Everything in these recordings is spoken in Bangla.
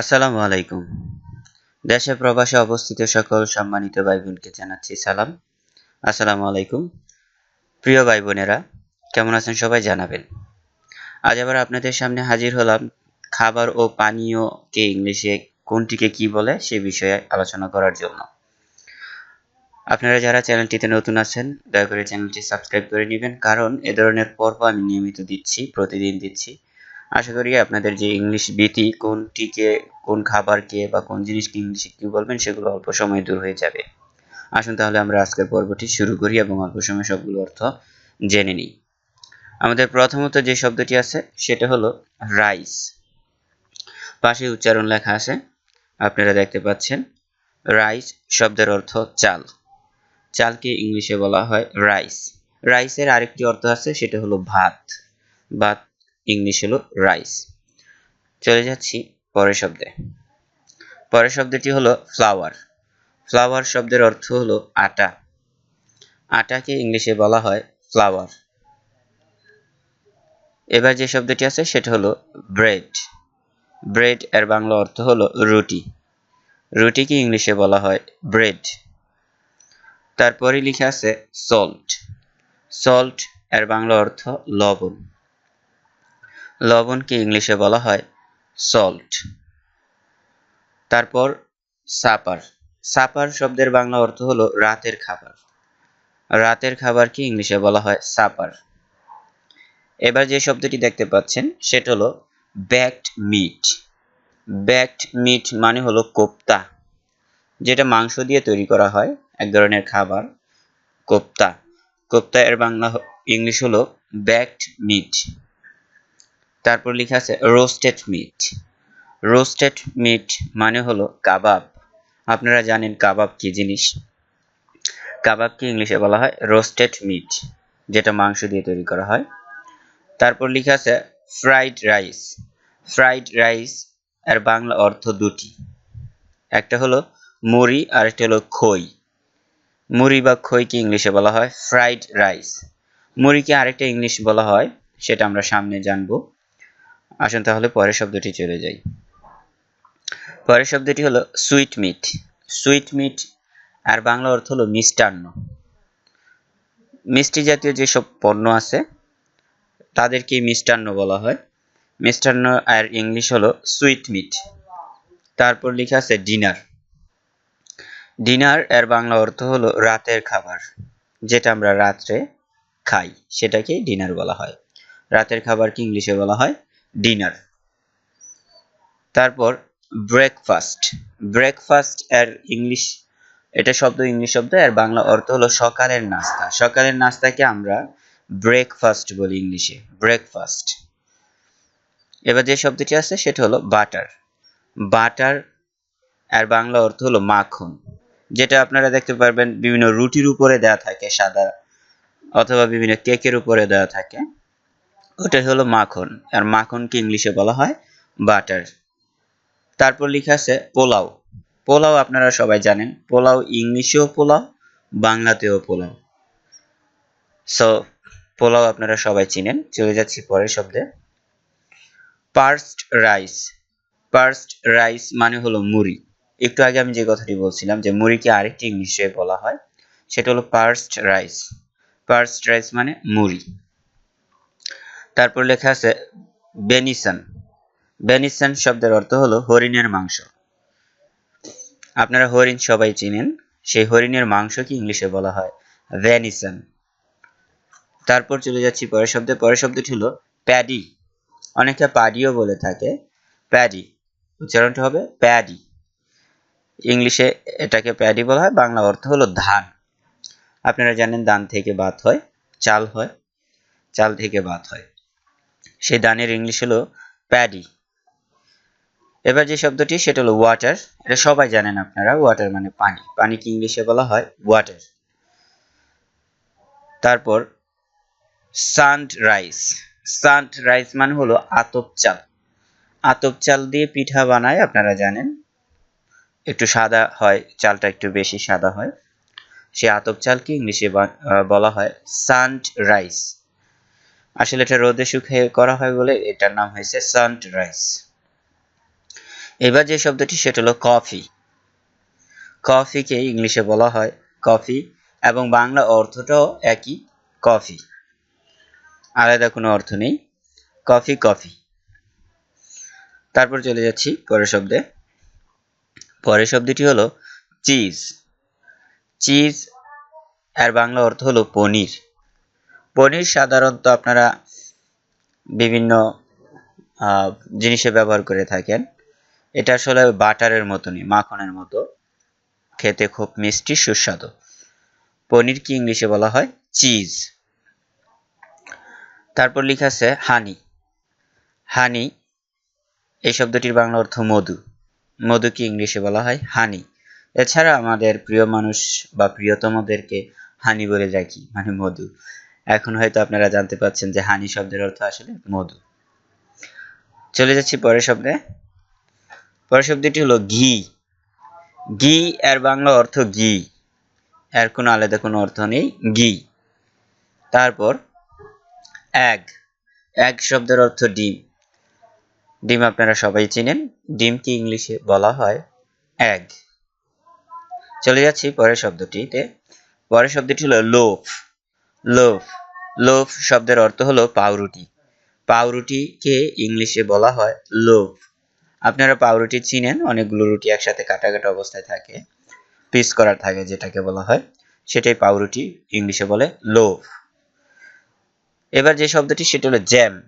আসসালামু আলাইকুম। দেশে প্রবাসে অবস্থিত সকল সম্মানিত ভাই বোনকে জানাচ্ছি সালাম। আসসালামু আলাইকুম। প্রিয় ভাই বোনেরা কেমন আছেন সবাই জানাবেন। আজ আবার আপনাদের সামনে হাজির হলাম খাবার ও পানীয়কে ইংলিশে, কোনটিকে কি বলে সে বিষয়ে আলোচনা করার জন্য। আপনারা যারা চ্যানেলটিতে নতুন আছেন, দয়া করে চ্যানেলটি সাবস্ক্রাইব করে নেবেন, কারণ এ ধরনের পর্ব আমি নিয়মিত দিচ্ছি, প্রতিদিন দিচ্ছি। আশা করি আপনাদের যে ইংলিশ ভীতি কোনটিকে কোন খাবারকে বা কোন জিনিসকে ইংলিশে কি বলবেন সেগুলো অল্প সময়ে দূর হয়ে যাবে। আসুন তাহলে আমরা আজকের পর্বটি শুরু করি এবং অল্প সময় সবগুলো অর্থ জেনে নিই। আমাদের প্রথমত যে শব্দটি আছে সেটা হলো রাইস পাশে উচ্চারণ লেখা আছে, আপনারা দেখতে পাচ্ছেন রাইস শব্দের অর্থ চাল। চালকে ইংলিশে বলা হয় রাইস রাইসের আরেকটি অর্থ আছে, সেটা হলো ভাত। ভাত ইংলিশ হলো রাইস। চলে যাচ্ছি পরের শব্দে। পরের শব্দটি হলো ফ্লাওয়ার। ফ্লাওয়ার শব্দের অর্থ হলো আটা। আটাকে ইংলিশে বলা হয় ফ্লাওয়ার। এবার যে শব্দটি আছে সেটা হলো ব্রেড। ব্রেড এর বাংলা অর্থ হলো রুটি। রুটিকে ইংলিশে বলা হয় ব্রেড। তারপরে লিখে আছে সল্ট। সল্ট এর বাংলা অর্থ লবণ। লবণকে ইংলিশে বলা হয় সল্ট তারপর সাপার সাপার শব্দের বাংলা অর্থ হলো রাতের খাবার। রাতের খাবারকে ইংলিশে বলা হয় সাপার এবার যে শব্দটি দেখতে পাচ্ছেন, সেটা হলো ব্যাকড মিট ব্যাকড মিট মানে হলো কোপ্তা, যেটা মাংস দিয়ে তৈরি করা হয়, এক ধরনের খাবার, কোপ্তা। কোপ্তা এর বাংলা ইংলিশ হলো ব্যাকড মিট তারপর লেখা আছে রোস্টেড মিট রোস্টেড মিট মানে হলো কাবাব। আপনারা জানেন কাবাব কি জিনিস? কাবাবকে ইংলিশে বলা হয়? রোস্টেড মিট যেটা মাংস দিয়ে তৈরি করা হয়। তারপর লেখা আছে ফ্রাইড রাইস ফ্রাইড রাইস এর বাংলা অর্থ দুটি। একটা হলো মুড়ি, আর একটা হলো খই। মুড়ি বা খইকে ইংলিশে বলা হয়? ফ্রাইড রাইস মুড়িকে আরেকটা ইংলিশ বলা হয়? সেটা আমরা সামনে জানব। আসুন তাহলে পরের শব্দটি চলে যাই। পরের শব্দটি হলো সুইট মিট সুইট মিট আর বাংলা অর্থ হলো মিষ্টান্ন। মিষ্টি জাতীয় যেসব পণ্য আছে তাদেরকে মিষ্টান্ন বলা হয়। মিষ্টান্ন আর ইংলিশ হলো সুইট মিট তারপর লেখা আছে ডিনার ডিনার এর বাংলা অর্থ হলো রাতের খাবার, যেটা আমরা রাত্রে খাই সেটাকে ডিনার বলা হয়। রাতের খাবারকে ইংলিশে বলা হয়? ডিনার তারপর ব্রেকফাস্ট ব্রেকফাস্ট এর ইংলিশ এটা শব্দ ইংলিশ শব্দ, এর বাংলা অর্থ হলো সকালের নাস্তা। সকালের নাস্তাকে আমরা ব্রেকফাস্ট বলি ইংলিশে ব্রেকফাস্ট এবার যে শব্দটি আছে, সেটা হলো বাটার বাটার এর বাংলা অর্থ হলো মাখন, যেটা আপনারা দেখতে পারবেন বিভিন্ন রুটির উপরে দেওয়া থাকে, সাদা অথবা বিভিন্ন কেকের উপরে দেওয়া থাকে। ওটাই হলো মাখন। আর মাখনকে ইংলিশে বলা হয় বাটার। তারপর লেখা আছে পোলাও। পোলাও আপনারা সবাই জানেন। পোলাও ইংলিশেও পোলাও, বাংলাতেও পোলাও। সো পোলাও আপনারা সবাই চিনেন। চলে যাচ্ছি পরের শব্দে। পার্সড রাইস। পার্সড রাইস মানে হলো মুড়ি। একটু আগে আমি যে কথাটি বলছিলাম যে মুড়িকে আরেকটি ইংলিশে বলা হয়, সেটা হলো পার্সড রাইস। পার্সড রাইস মানে মুড়ি। তারপর লেখা আছে বেনিসান। বেনিসান শব্দের অর্থ হলো হরিণের মাংস। আপনারা হরিণ সবাই চিনেন, সেই হরিণের মাংসকে ইংলিশে বলা হয়? ভ্যানিসান। তারপর চলে যাচ্ছি পরের শব্দে। পরের শব্দটি হলো প্যাডি। অনেকে প্যাডিও বলে থাকে। প্যাডি। উচ্চারণটা হবে প্যাডি। ইংলিশে এটাকে প্যাডি বলা হয়, বাংলা অর্থ হলো ধান। আপনারা জানেন ধান থেকে ভাত হয়, চাল হয়। চাল থেকে ভাত হয়। সেই ধানের ইংলিশ হলো প্যাডি। এবার যে শব্দটি, সেটা হলো ওয়াটার এটা সবাই জানেন আপনারা ওয়াটার মানে পানি। পানিকে ইংলিশে বলা হয় ওয়াটার তারপর সান্ড রাইস সান্ড রাইস মানে হলো আতপ চাল। আতপ চাল দিয়ে পিঠা বানায়, আপনারা জানেন। একটু সাদা হয়, চালটা একটু বেশি সাদা হয়। সে আতপ চালকে ইংলিশে বলা হয় সান্ড রাইস আসলে এটা রোদে শুকিয়ে করা হয় বলে এটার নাম হয়েছে সান্ড রাইস। এবার যে শব্দটি, সেটা হলো কফি। কফিকে ইংলিশে বলা হয় কফি, এবং বাংলা অর্থটাও একই, কফি। আলাদা কোনো অর্থ নেই, কফি কফি। তারপর চলে যাচ্ছি পরের শব্দে। পরের শব্দটি হলো চিজ। চিজ এর বাংলা অর্থ হলো পনির। পনির সাধারণত আপনারা বিভিন্ন জিনিসে ব্যবহার করে থাকেন। এটা আসলে বাটারের মতনই, মাখনের মতো। খেতে খুব মিষ্টি, সুস্বাদু। পনির কি ইংলিশে বলা হয়? চিজ। তারপর লেখা আছে হানি। হানি, এই শব্দটির বাংলা অর্থ মধু। মধুকে ইংলিশে বলা হয়? হানি। এছাড়া আমাদের প্রিয় মানুষ বা প্রিয়তমদেরকে হানি বলে ডাকি মানে মধু। এখন হয়তো আপনারা জানতে পাচ্ছেন যে হানি শব্দের অর্থ আসলে মধু। চলে যাচ্ছি পরের শব্দে। পরের শব্দটি হলো ঘি। ঘি, এর বাংলা অর্থ ঘি। এর কোনো আলাদা কোনো অর্থ নেই, ঘি। তারপর এক এক শব্দের অর্থ ডিম। ডিম আপনারা সবাই চিনেন। ডিমকে ইংলিশে বলা হয় এগ। চলে যাচ্ছি পরের শব্দটিতে। পরের শব্দটি হলো লোফ। লোফ লোভ শব্দের অর্থ হলো পাউরুটি। পাউরুটিকে ইংলিশে বলা হয় লোভ। আপনারা পাউরুটি চিনেন, অনেকগুলো রুটি একসাথে কাটা কাটা অবস্থায় থাকে, পিস করা থাকে যেটাকে বলা হয়। সেটাই পাউরুটি, ইংলিশে বলে লোভ। এবার যে শব্দটি, সেটা হলো জ্যাম।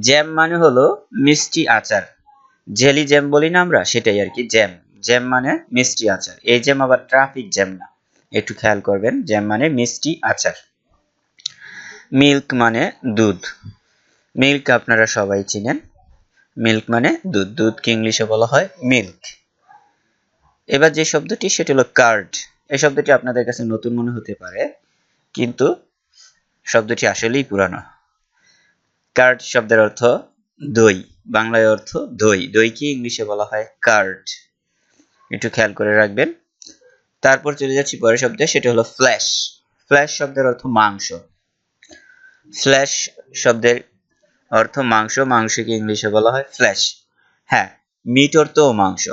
জ্যাম মানে হলো মিষ্টি আচার। জেলি জ্যাম বলি না আমরা, সেটাই আর কি, জ্যাম। জ্যাম মানে মিষ্টি আচার। এই জ্যাম আবার ট্রাফিক জ্যাম না। একটু খেয়াল করবেন, জ্যাম মানে মিষ্টি আচার। মিল্ক মানে দুধ। মিল্ক আপনারা সবাই চিনেন। মিল্ক মানে দুধ। দুধকে ইংলিশে বলা হয় মিল্ক। এবার যে শব্দটি, সেটি হলো কার্ড। এই শব্দটি আপনাদের কাছে নতুন মনে হতে পারে, কিন্তু শব্দটি আসলেই পুরানো। কার্ড শব্দের অর্থ দই। বাংলায় অর্থ দই। দইকে ইংলিশে বলা হয় কার্ড? একটু খেয়াল করে রাখবেন। তারপর চলে যাচ্ছি পরের শব্দে, সেটা হলো ফ্ল্যাশ। ফ্ল্যাশ শব্দের অর্থ মাংস। ফ্ল্যাশ শব্দের অর্থ মাংস, মাংসকে ইংলিশে বলা হয় ফ্ল্যাশ হ্যাঁ মিট অর্থও মাংস,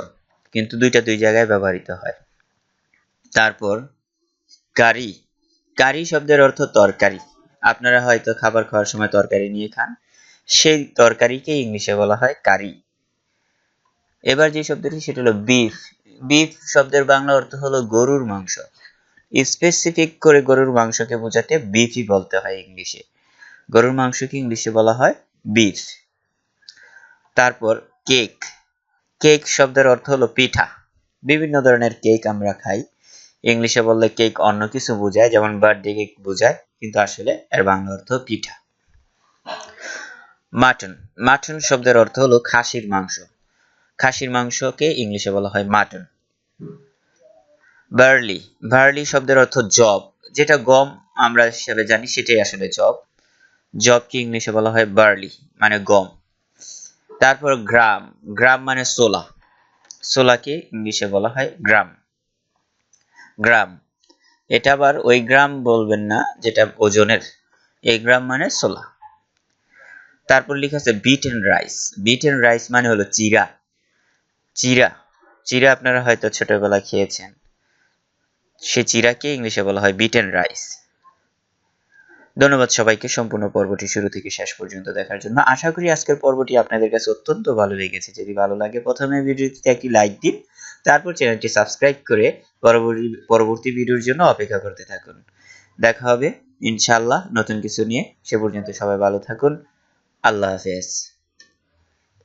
কিন্তু দুইটা দুই জায়গায় ব্যবহৃত হয়। তারপর কারি কারি শব্দের অর্থ তরকারি। আপনারা হয়তো খাবার খাওয়ার সময় তরকারি নিয়ে খান, সেই তরকারিকে ইংলিশে বলা হয় কারি এবার যে শব্দটি, সেটা হলো বিফ বিফ শব্দের বাংলা অর্থ হলো গরুর মাংস। স্পেসিফিক করে গরুর মাংসকে বোঝাতে বিফই বলতে হয় ইংলিশে। গরুর মাংসকে ইংলিশে বলা হয় বিফ তারপর কেক। কেক শব্দের অর্থ হলো পিঠা। বিভিন্ন ধরনের কেক আমরা খাই। ইংলিশে বললে কেক অন্য কিছু বোঝায়, যেমন বার্থডে কেক বোঝায়, কিন্তু আসলে এর বাংলা অর্থ পিঠা। মাটন। মাটন শব্দের অর্থ হলো খাসির মাংস। খাসির মাংসকে ইংলিশে বলা হয় মাটন। বার্লি। বার্লি শব্দের অর্থ জব যেটা গম আমরা হিসাবে জানি, সেটাই আসলে জব জবকে ইংলিশে বলা হয় বার্লি মানে গম। তারপর গ্রাম গ্রাম মানে সোলা সোলাকে ইংলিশে বলা হয় গ্রাম গ্রাম এটা আবার ওই গ্রাম বলবেন না, যেটা ওজনের। এই গ্রাম মানে সোলা তারপর লেখা আছে beat and rice beat and rice মানে হলো চিরা। চিরা চিরা আপনারা হয়তো ছোটবেলায় খেয়েছেন। সে চিরাকে ইংলিশে বলা হয় বিট এন্ড রাইস ধন্যবাদ সবাইকে। সম্পূর্ণ পর্বটি শুরু থেকে শেষ পর্যন্ত দেখার জন্য আশা করি আজকের পর্বটি আপনাদের কাছে অত্যন্ত ভালো লেগেছে। যদি ভালো লাগে প্রথমে ভিডিওটিতে একটি লাইক দিন, তারপর চ্যানেলটি সাবস্ক্রাইব করে পরবর্তী পরবর্তী ভিডিওর জন্য অপেক্ষা করতে থাকুন। দেখা হবে ইনশাল্লাহ নতুন কিছু নিয়ে। সে পর্যন্ত সবাই ভালো থাকুন। আল্লাহ হাফেজ।